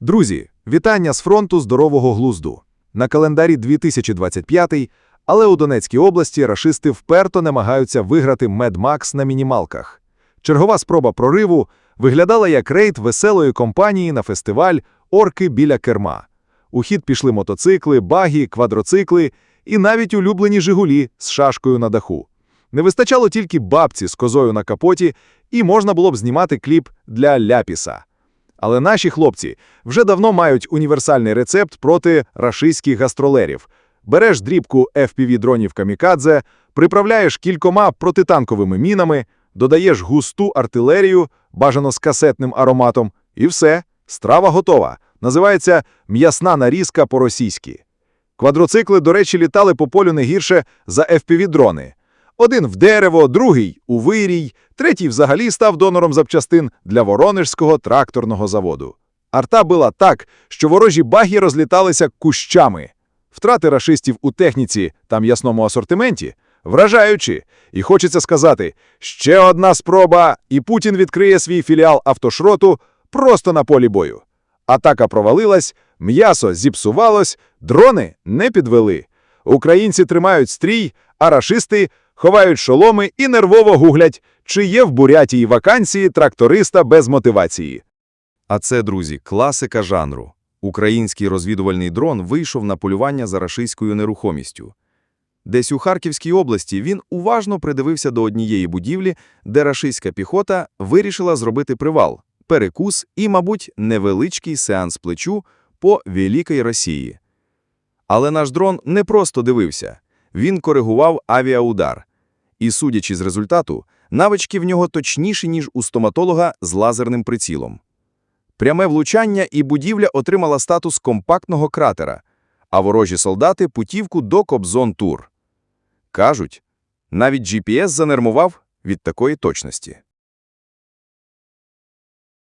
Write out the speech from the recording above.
Друзі, вітання з фронту здорового глузду. На календарі 2025, але у Донецькій області рашисти вперто намагаються виграти Медмакс на мінімалках. Чергова спроба прориву виглядала як рейд веселої компанії на фестиваль «Орки біля керма». У хід пішли мотоцикли, багі, квадроцикли і навіть улюблені «Жигулі» з шашкою на даху. Не вистачало тільки бабці з козою на капоті, і можна було б знімати кліп для ляпіса. Але наші хлопці вже давно мають універсальний рецепт проти рашистських гастролерів. Береш дрібку FPV-дронів камікадзе, приправляєш кількома протитанковими мінами, додаєш густу артилерію, бажано з касетним ароматом, і все, страва готова. Називається «м'ясна нарізка по-російськи». Квадроцикли, до речі, літали по полю не гірше за FPV-дрони. Один в дерево, другий у вирій, третій взагалі став донором запчастин для Воронежського тракторного заводу. Арта била так, що ворожі баги розліталися кущами. Втрати рашистів у техніці та м'ясному асортименті вражаючі. І хочеться сказати, ще одна спроба, і Путін відкриє свій філіал автошроту просто на полі бою. Атака провалилась, м'ясо зіпсувалось, дрони не підвели. Українці тримають стрій, а рашисти ховають шоломи і нервово гуглять, чи є в Бурятії вакансії тракториста без мотивації. А це, друзі, класика жанру. Український розвідувальний дрон вийшов на полювання за рашистською нерухомістю. Десь у Харківській області він уважно придивився до однієї будівлі, де рашистська піхота вирішила зробити привал, перекус і, мабуть, невеличкий сеанс плечу по Великій Росії. Але наш дрон не просто дивився, він коригував авіаудар. І, судячи з результату, навички в нього точніші, ніж у стоматолога з лазерним прицілом. Пряме влучання і будівля отримала статус компактного кратера, а ворожі солдати – путівку до Кобзон-Тур. Кажуть, навіть GPS занермував від такої точності.